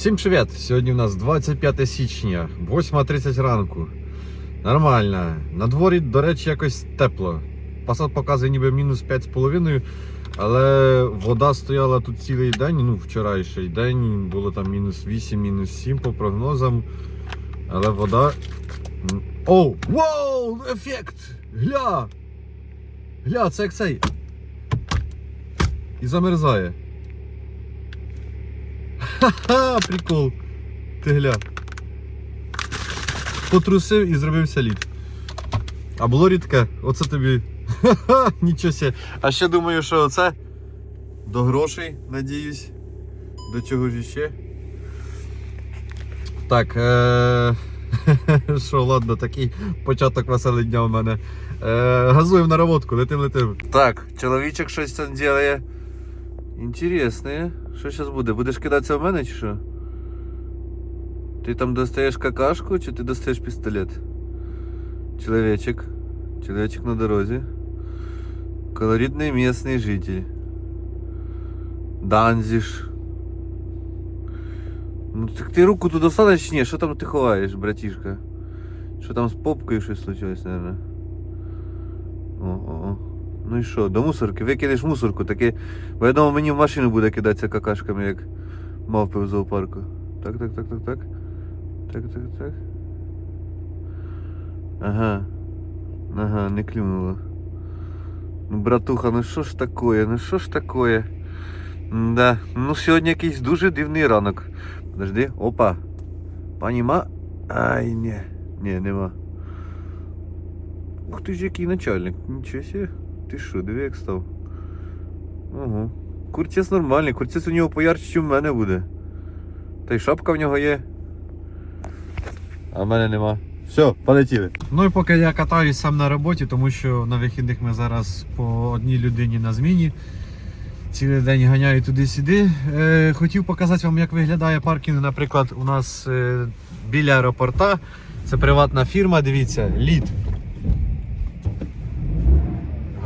Всім привіт! Сьогодні у нас 25 січня, 8.30 ранку. Нормально. На дворі, до речі, якось тепло. Пасад показує ніби мінус 5,5, але вода стояла тут цілий день, ну вчорашній день, було там мінус 8, мінус 7 по прогнозам. Але вода. Оу! Воу! Ефект! Гля! Гля, це як цей. І замерзає. Ха-ха, прикол. Ти гля. Потрусив і зробився лід. А було рідке, оце тобі. Ха-ха, нічого ся. А ще думаю, що оце до грошей, надіюсь. До чого ж іще. Так, е... що, ладно, такий початок веселий дня у мене. Е... Газуємо на роботку, летим, летим. Так, чоловічок щось там ділає. Інтересне. Що зараз буде? Будеш кидатися в мене чи що? Ти там достаєш какашку чи ти достаєш пістолет? Чоловічок. Чоловічок на дорозі. Колоритний місний житель. Данзіш. Ну так ти руку туди достанеш чи ні? Що там ти ховаєш, братішка? Що там з попкою щось случилось, наверное? О, о, о. Ну і що, до мусорки, викинеш мусорку, таке. Бо я думав, мені в машину буде кидатися какашками, як мавпи в зоопарку. Так, так, так, так, так. Так, так, так. Ага. Ага, не клюнуло. Ну, братуха, ну що ж такое? Ну що ж такое? Да. Ну сьогодні якийсь дуже дивний ранок. Подожди, опа. Пані ма. Ай, ні. Ні, нема. Ух ти ж який начальник. Нічого себе. Ти що, диви як став. Ого. Куртець нормальний, куртець у нього поярче, ніж в мене буде. Та й шапка в нього є. А в мене нема. Все, полетіли. Ну і поки я катаюсь сам на роботі, тому що на вихідних ми зараз по одній людині на зміні. Цілий день ганяю туди-сюди. Е, хотів показати вам, як виглядає паркінг, наприклад, у нас е, біля аеропорта. Це приватна фірма, дивіться, лід.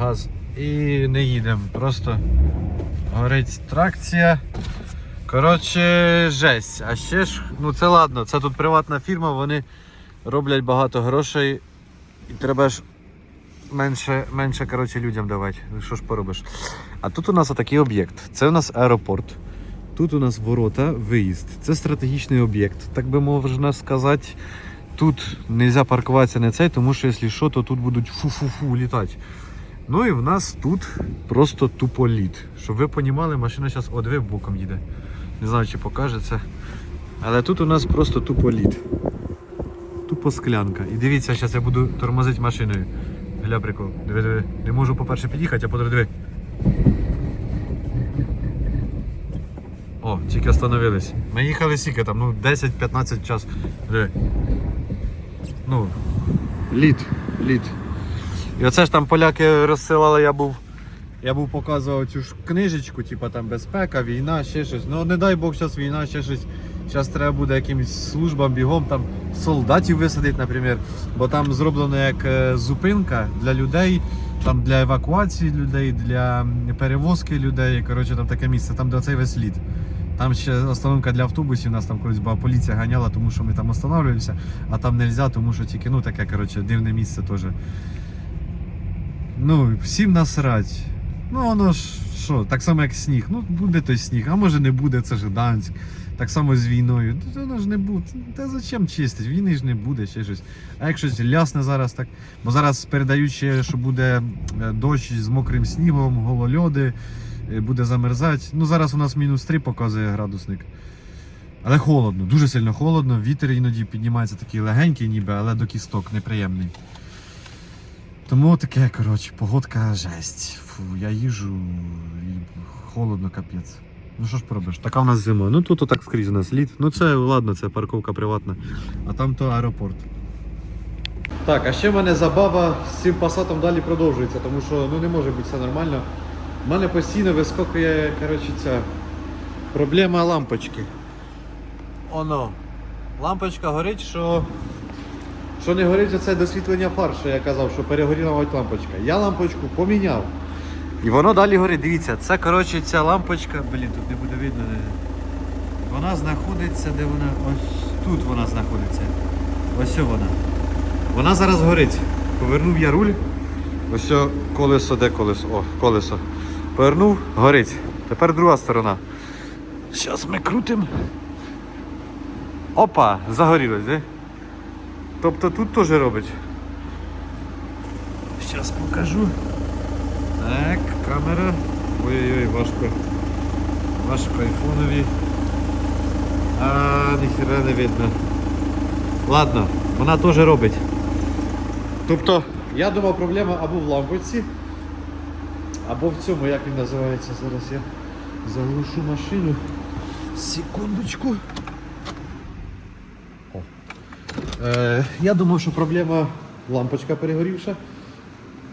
Газ. І не їдемо. Просто горить тракція. Коротше, жесть. А ще ж, ну це ладно, це тут приватна фірма, вони роблять багато грошей. І треба ж менше, менше коротше, людям давати. Що ж поробиш? А тут у нас такий об'єкт. Це у нас аеропорт. Тут у нас ворота, виїзд. Це стратегічний об'єкт. Так би можна сказати. Тут не можна паркуватися на цей, тому що якщо що, то тут будуть фу-фу-фу літати. Ну і в нас тут просто тупо лід. Щоб ви розуміли, машина зараз одвив боком їде. Не знаю, чи покаже це. Але тут у нас просто тупо лід. Тупо склянка. І дивіться, зараз я буду тормозити машиною. Гля прикол. Диви, диви. Не можу, по-перше, під'їхати, а по-друге, диви. О, тільки остановились. Ми їхали скільки там, ну 10-15 час. Диви. Ну, лід, лід. І оце ж там поляки розсилали, я був. Я був показував цю ж книжечку, типу там безпека, війна, ще щось. Ну не дай Бог зараз війна, ще щось. Зараз треба буде якимось службам бігом там солдатів висадити, наприклад. Бо там зроблено як е, зупинка для людей, там для евакуації людей, для перевозки людей. Коротше, там таке місце, там де цей весь лід. Там ще остановка для автобусів, нас там колись була поліція ганяла, тому що ми там останавливаємося, а там не можна, тому що тільки ну таке коротше, дивне місце теж. Ну, всім насрать. Ну, воно ж що, так само як сніг. Ну, буде той сніг, а може не буде, це ж Данськ. Так само з війною. Воно ж не буде. Та зачем чистить? Війни ж не буде, ще щось. А як щось лясне зараз так. Бо зараз передають ще, що буде е, дощ з мокрим снігом, голольоди, е, буде замерзати. Ну, зараз у нас мінус 3 показує градусник. Але холодно, дуже сильно холодно. Вітер іноді піднімається такий легенький, ніби, але до кісток неприємний. Тому таке, коротше, погодка жесть. Фу, я їжу і холодно, капець. Ну що ж поробиш? Така в нас зима. Ну тут отак скрізь у нас лід. Ну це ладно, це парковка приватна. А там то аеропорт. Так, а ще в мене забава з цим пасатом далі продовжується, тому що ну не може бути все нормально. У мене постійно вискокує, коротше, ця проблема лампочки. Оно. Лампочка горить, що що не горить оце досвітлення фар, що я казав, що перегоріла лампочка. Я лампочку поміняв. І воно далі горить. Дивіться, це коротше ця лампочка. Блін, тут не буде видно. Не... Вона знаходиться, де вона. Ось тут вона знаходиться. Ось вона. Вона зараз горить. Повернув я руль. Ось колесо, де колесо? О, колесо. Повернув, горить. Тепер друга сторона. Зараз ми крутимо. Опа, загорілось, де? Тобто тут теж робить. Зараз покажу. Так, камера. Ой-ой-ой, важко. Важко айфонові. А, ніхера не видно. Ладно, вона теж робить. Тобто, я думав, проблема або в лампочці, або в цьому, як він називається. Зараз я заглушу машину. Секундочку. Е, я думав, що проблема лампочка перегорівша.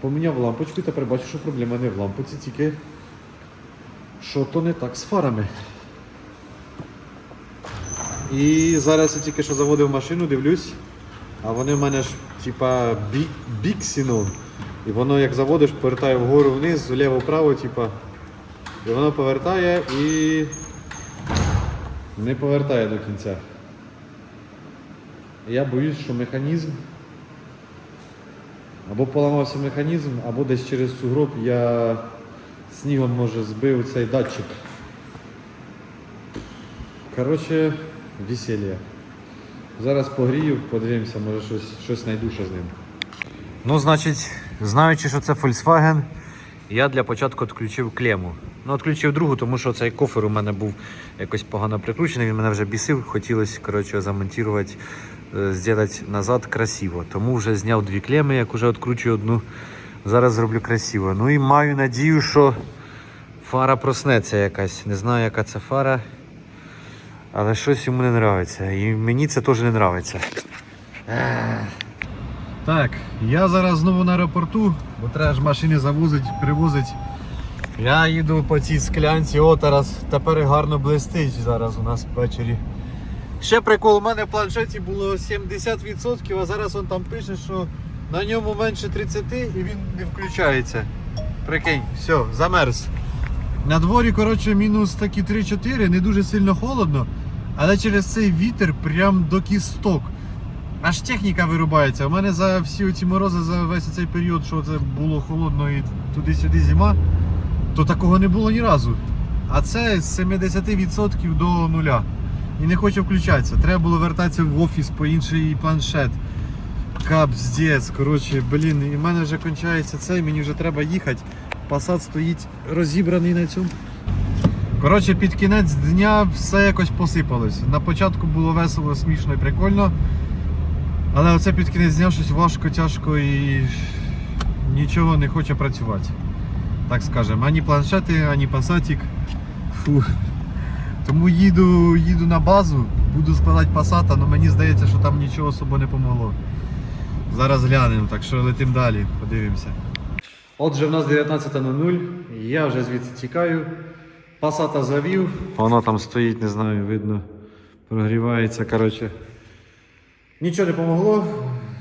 Поміняв лампочку і тепер бачу, що проблема не в лампочці, тільки що то не так з фарами. І зараз я тільки що заводив машину, дивлюсь, а вони в мене ж типа бі, біксіном. І воно як заводиш, повертає вгору вниз, вліво-вправо, типа. І воно повертає і не повертає до кінця. Я боюсь, що механізм або поламався механізм, або десь через сугроб я снігом може збив цей датчик. Коротше, веселье. Зараз погрію, подивимося, може щось, щось знайду ще з ним. Ну, значить, знаючи, що це Volkswagen, я для початку відключив клему. Ну, відключив другу, тому що цей кофер у мене був якось погано прикручений, він мене вже бісив, хотілося коротше, замонтувати, е, зробити назад красиво. Тому вже зняв дві клеми, як вже відкручую одну. Зараз зроблю красиво. Ну і маю надію, що фара проснеться якась. Не знаю, яка це фара. Але щось йому не подобається. І мені це теж не подобається. Так, я зараз знову на аеропорту, бо треба ж машини завозить, привозить. Я їду по цій склянці, о, зараз тепер гарно блистить зараз у нас ввечері. Ще прикол, у мене в планшеті було 70%, а зараз он там пише, що на ньому менше 30 і він не включається. Прикинь, все, замерз. На дворі, коротше, мінус такі 3-4, не дуже сильно холодно, але через цей вітер прям до кісток. Аж техніка вирубається. У мене за всі ці морози за весь цей період, що це було холодно і туди-сюди зима, то такого не було ні разу. А це з 70% до нуля. І не хоче включатися. Треба було вертатися в офіс по інший планшет. Капздець, коротше, блін, і в мене вже кончається цей, мені вже треба їхати. Пасад стоїть розібраний на цьому. Коротше, під кінець дня все якось посипалось. На початку було весело, смішно і прикольно. Але оце під кінець дня щось важко, тяжко і нічого не хоче працювати. Так скажемо. Ані планшети, ані пасатік. Фу. Тому їду, їду на базу, буду складати пасата, але мені здається, що там нічого особо не помогло. Зараз глянемо, так що летимо далі, подивимося. Отже, в нас 19.00, я вже звідси тікаю. Пасата завів. Воно там стоїть, не знаю, видно, прогрівається. коротше. Нічого не помогло.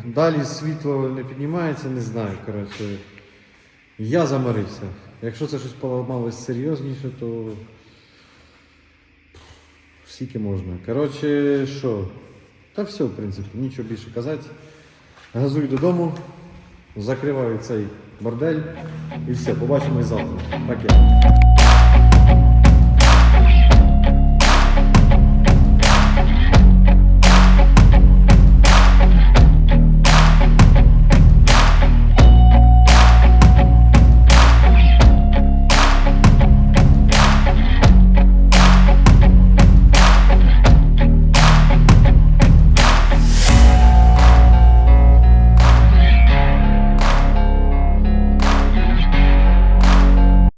Далі світло не піднімається, не знаю. коротше. Я замарився. Якщо це щось поламалось серйозніше, то скільки можна. Коротше, що? Та все, в принципі, нічого більше казати. Газую додому, закриваю цей бордель і все, побачимось завтра. Пакет.